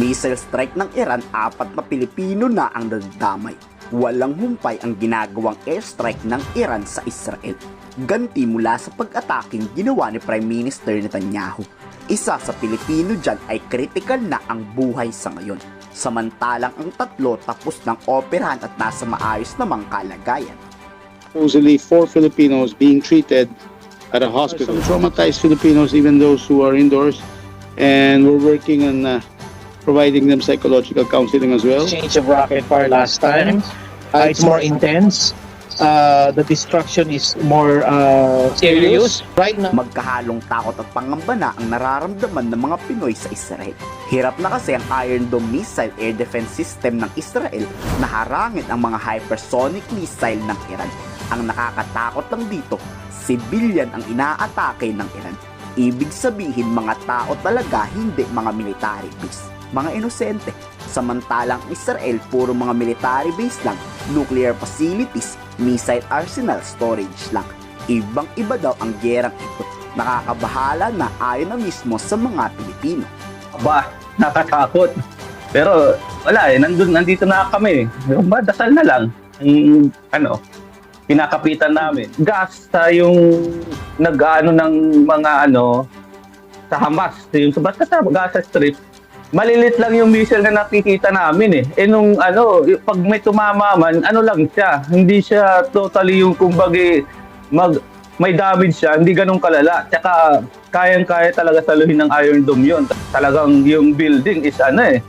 Missile strike ng Iran, apat na Pilipino na ang nadamay. Walang humpay ang ginagawang airstrike ng Iran sa Israel. Ganti mula sa pag-ataking ginawa ni Prime Minister Netanyahu. Isa sa Pilipino dyan ay critical na ang buhay sa ngayon. Samantalang ang tatlo tapos ng operahan at nasa maayos namang kalagayan. supposedly four Filipinos being treated at a hospital. Some traumatized Filipinos, even those who are indoors, and we're working on uh, providing them psychological counseling as well. exchange of rocket fire last time. Uh, it's more intense. Uh, the destruction is more uh, serious. Right now, Magkahalong takot at pangamba na ang nararamdaman ng mga Pinoy sa Israel. Hirap na kasi ang Iron Dome missile air defense system ng Israel na harangin ang mga hypersonic missile ng Iran. Ang nakakatakot lang dito, civilian ang inaatake ng Iran. Ibig sabihin mga tao talaga, hindi mga military base. Mga inosente. Samantalang Israel, puro mga military base lang, nuclear facilities, missile arsenal storage lang. Ibang iba daw ang gerang ito. Nakakabahala na ayon na mismo sa mga Pilipino. ba, nakatakot. Pero wala eh, nandun, nandito na kami. Ba, dasal na lang. Ang, ano, pinakapitan namin. Gas sa yung nag-ano ng mga ano, sa Hamas, yung sa basta sa Gaza Strip, malilit lang yung missile na nakikita namin eh. Eh nung ano, pag may tumama man, ano lang siya, hindi siya totally yung kumbagi mag may damage siya, hindi ganun kalala. Tsaka kayang-kaya talaga saluhin ng Iron Dome yun. Talagang yung building is ano eh,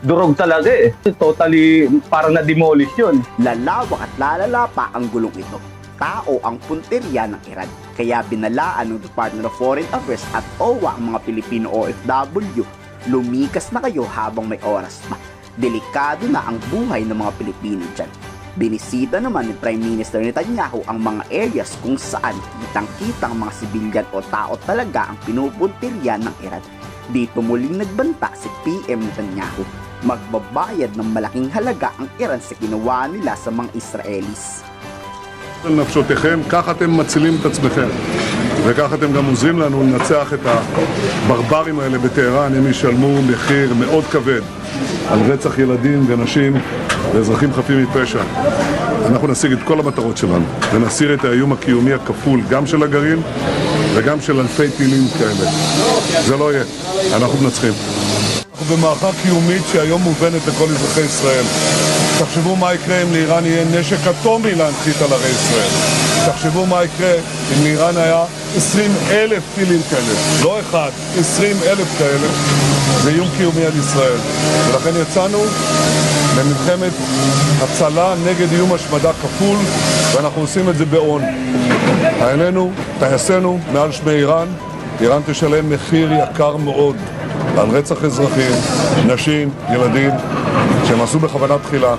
durog talaga eh. Totally parang na-demolish yun. Lalawak at lalala pa ang gulong ito. Tao ang punteriya ng Iran. Kaya binalaan ng Department of Foreign Affairs at OWA ang mga Pilipino OFW. Lumikas na kayo habang may oras pa. Delikado na ang buhay ng mga Pilipino dyan. Binisita naman ni Prime Minister Netanyahu ang mga areas kung saan kitang-kitang mga sibilyan o tao talaga ang pinupuntirya ng Iran. Dito muling nagbanta si PM Netanyahu. Magbabayad ng malaking halaga ang Iran sa ginawa nila sa mga Israelis. על נפשותיכם, כך אתם מצילים את עצמכם. וכך אתם גם עוזרים לנו לנצח את הברברים האלה בטהרן, הם ישלמו מחיר מאוד כבד על רצח ילדים ונשים ואזרחים חפים מפשע. אנחנו נשיג את כל המטרות שלנו ונסיר את האיום הקיומי הכפול, גם של הגרעין וגם של אלפי טילים כאלה. זה לא יהיה, אנחנו מנצחים. אנחנו במערכה קיומית שהיום מובנת לכל אזרחי ישראל. תחשבו מה יקרה אם לאיראן יהיה נשק אטומי להנחית על ערי ישראל. תחשבו מה יקרה אם לאיראן היה 20 אלף טילים כאלה. לא אחד, 20 אלף כאלה. זה איום קיומי על ישראל. ולכן יצאנו למלחמת הצלה נגד איום השמדה כפול, ואנחנו עושים את זה בהון. חיילינו, טייסינו, מעל שמי איראן, איראן תשלם מחיר יקר מאוד על רצח אזרחים, נשים, ילדים, שהם עשו בכוונה תחילה.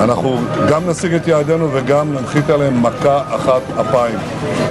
אנחנו גם נשיג את יעדינו וגם ננחית עליהם מכה אחת אפיים.